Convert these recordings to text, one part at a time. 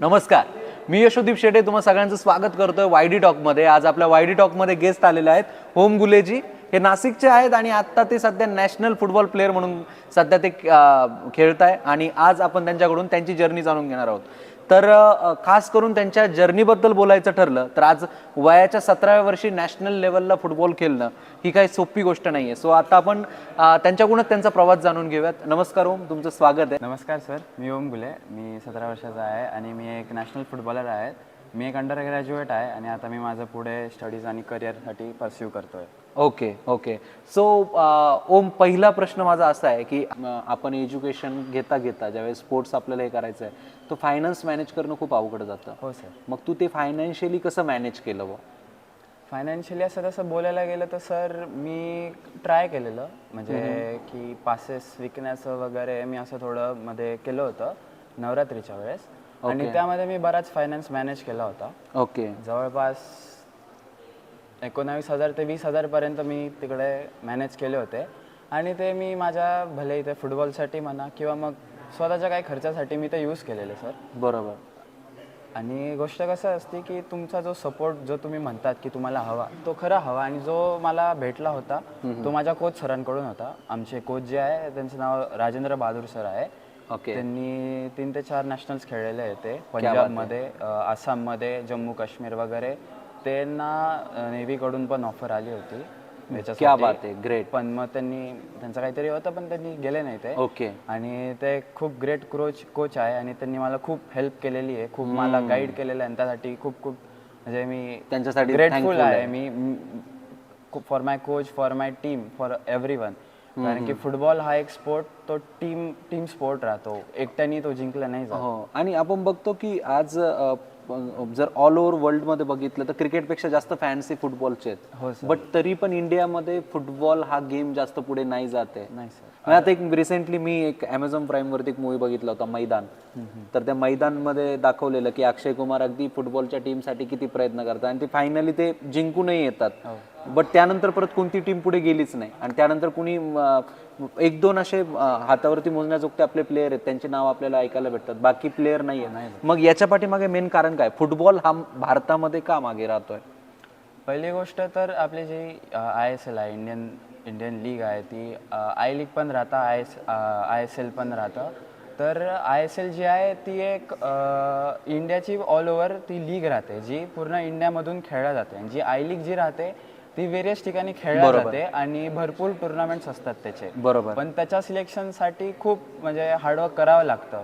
नमस्कार. मी यशोदीप शेटे तुम्हा सगळ्यांचं स्वागत करतोय वायडी टॉकमध्ये आज आपल्या वायडी टॉकमध्ये गेस्ट आलेले आहेत होम गुलेजी. हे नाशिकचे आहेत आणि आत्ता ते सध्या नॅशनल फुटबॉल प्लेअर म्हणून सध्या ते खेळत आहे आणि आज आपण त्यांच्याकडून त्यांची जर्नी जाणून घेणार आहोत. तर खास करून त्यांच्या जर्नीबद्दल बोलायचं ठरलं तर आज वयाच्या सतराव्या वर्षी नॅशनल लेवलला फुटबॉल खेळणं ही काही सोपी गोष्ट नाही आहे सो आता आपण त्यांच्याकडूनच त्यांचा प्रवास जाणून घेऊयात. नमस्कार ओम. तुमचं स्वागत आहे. नमस्कार सर. मी ओम गुले मी सतरा वर्षाचा आहे आणि मी एक नॅशनल फुटबॉलर आहे. मी एक अंडर ग्रॅज्युएट आहे आणि आता मी माझं पुढे स्टडीज आणि करिअरसाठी परस्यू करतो आहे ओके ओके सो ओम पहिला प्रश्न माझा असा आहे की अं, आपण एज्युकेशन घेता घेता ज्यावेळेस स्पोर्ट्स आपल्याला हे करायचं आहे तो फायनान्स मॅनेज करणं खूप अवघड जातं. हो सर मग तू ते फायनान्शियली कसं मॅनेज केलं बुवा? फायनान्शियली असं तसं बोलायला गेलं तर सर मी ट्राय केलेलं. म्हणजे की पासेस विकण्याचं वगैरे मी असं थोडं मध्ये केलं होतं नवरात्रीच्या वेळेस. आणि त्यामध्ये मी बराच फायनान्स मॅनेज केला होता. ओके जवळपास एकोणावीस हजार ते वीस हजारपर्यंत मी तिकडे मॅनेज केले होते. आणि ते मी माझ्या भले इथे फुटबॉलसाठी म्हणा किंवा मग स्वतःच्या काही खर्चासाठी मी ते यूज केलेले सर बरोबर. आणि गोष्ट कसं असते की तुमचा जो सपोर्ट जो तुम्ही म्हणतात की तुम्हाला हवा तो खरा हवा आणि जो मला भेटला होता तो माझ्या कोच सरांकडून होता. आमचे कोच जे आहे त्यांचं नाव राजेंद्र बहादूर सर आहे. ओके त्यांनी तीन ते चार नॅशनल्स खेळलेले आहेत ते. पंजाबमध्ये आसाममध्ये जम्मू काश्मीर वगैरे. त्यांना नेव्हीकडून पण ऑफर आली होती क्या याच्यासाठी. बात आहे. ग्रेट पण मग त्यांनी त्यांचं काहीतरी होतं पण त्यांनी गेले नाही ते. ओके आणि ते खूप ग्रेट कोच कोच आहे आणि त्यांनी मला खूप हेल्प केलेली आहे. खूप मला गाईड केलेलं आहे. आणि त्यासाठी खूप खूप म्हणजे मी त्यांच्यासाठी ग्रेटफुल आहे. मी for my coach for my team for everyone कारण की फुटबॉल हा एक स्पोर्ट तो टीम टीम स्पोर्ट राहतो. एकट्याने तो जिंकला नाही जात. हो आणि आपण बघतो की आज अ, जर ऑल ओव्हर वर्ल्डमध्ये बघितलं तर क्रिकेटपेक्षा जास्त फॅन्सी फुटबॉलचे हो आहेत बट तरी पण इंडियामध्ये फुटबॉल हा गेम जास्त पुढे नाही जात नाही सर आता एक रिसेंटली मी एक अमेझॉन प्राईम वरती एक मूवी बघितला होता मैदान. तर त्या मैदानमध्ये दाखवलेलं की अक्षय कुमार अगदी फुटबॉलच्या टीमसाठी किती प्रयत्न करतात आणि ते फायनली ते जिंकूनही येतात. बट त्यानंतर परत कोणती टीम पुढे गेलीच नाही. आणि त्यानंतर कुणी एक दोन असे हातावरती मोजण्याजोगते आपले प्लेयर आहेत. त्यांचे नाव आपल्याला ऐकायला भेटतात. बाकी प्लेयर नाही आहे मग याच्या पाठीमागे मेन कारण काय? फुटबॉल हा भारतामध्ये का मागे राहतोय? पहिली गोष्ट तर आपली जी आय एस एल आहे इंडियन इंडियन लीग आहे ती आय लीग पण राहतं I S I S L पण राहतं. तर आय एस एल जी आहे ती एक इंडियाची ऑल ओव्हर ती लीग राहते जी पूर्ण इंडियामधून खेळल्या जाते. आणि जी आय लीग जी राहते ती वेरियस ठिकाणी खेळल्या जाते आणि भरपूर टुर्नामेंट्स असतात त्याचे. बरोबर. पण त्याच्या सिलेक्शनसाठी खूप म्हणजे हार्डवर्क करावं लागतं.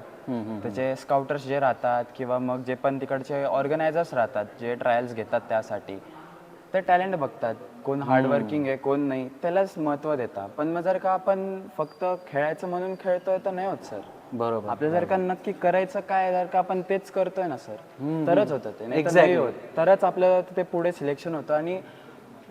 त्याचे स्काउटर्स जे राहतात किंवा मग जे पण तिकडचे ऑर्गनायझर्स राहतात जे ट्रायल्स घेतात त्यासाठी ते टॅलेंट बघतात. कोण हार्डवर्किंग आहे कोण नाही त्यालाच महत्त्व देतात. पण मग जर का आपण फक्त खेळायचं म्हणून खेळतोय तर नाही होत सर. बरोबर आपलं जर का नक्की करायचं काय जर का आपण तेच करतोय ना सर तरच होतं ते. नाही तरच आपलं ते पुढे सिलेक्शन होतं आणि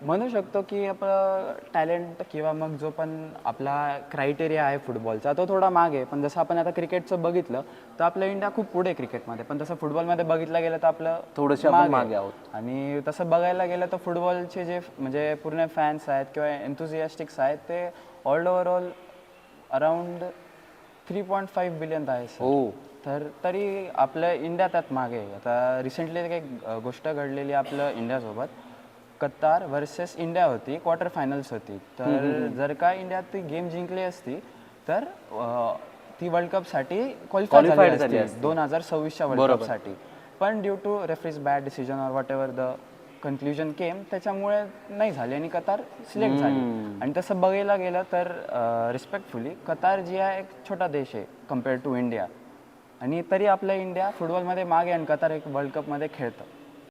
म्हणू शकतो की आपलं टॅलेंट किंवा मग जो पण आपला क्रायटेरिया आहे फुटबॉलचा तो थोडा मागे आहे. पण जसं आपण आता क्रिकेटचं बघितलं तर आपलं इंडिया खूप पुढे क्रिकेटमध्ये पण तसं फुटबॉलमध्ये बघितलं गेलं तर आपलं थोडंसं मागे मागे आहे. आहोत. आणि तसं बघायला गेलं तर फुटबॉलचे जे म्हणजे पूर्ण फॅन्स आहेत किंवा एन्थुझियास्टिक्स आहेत ते all overall around three point five billion आहे. हो. तर तरी आपलं इंडिया त्यात मागे आता रिसेंटली एक अ, गोष्ट घडलेली आपलं इंडियासोबत कतार वर्सेस इंडिया होती क्वार्टर फायनल्स होती. तर जर का इंडिया ती गेम जिंकली असती तर अ, ती वर्ल्ड कपसाठी क्वालिफाय Qualified झाली असती. दोन हजार सव्वीसच्या वर्ल्ड कपसाठी पण due to referees bad decision or whatever the conclusion came त्याच्यामुळे नाही झाली आणि कतार सिलेक्ट झाली. आणि तसं बघायला गेलं तर रिस्पेक्टफुली कतार जी आहे एक छोटा देश आहे कंपेअर टू इंडिया आणि तरी आपलं इंडिया फुटबॉलमध्ये मागे आणि कतार एक वर्ल्ड कपमध्ये खेळतं.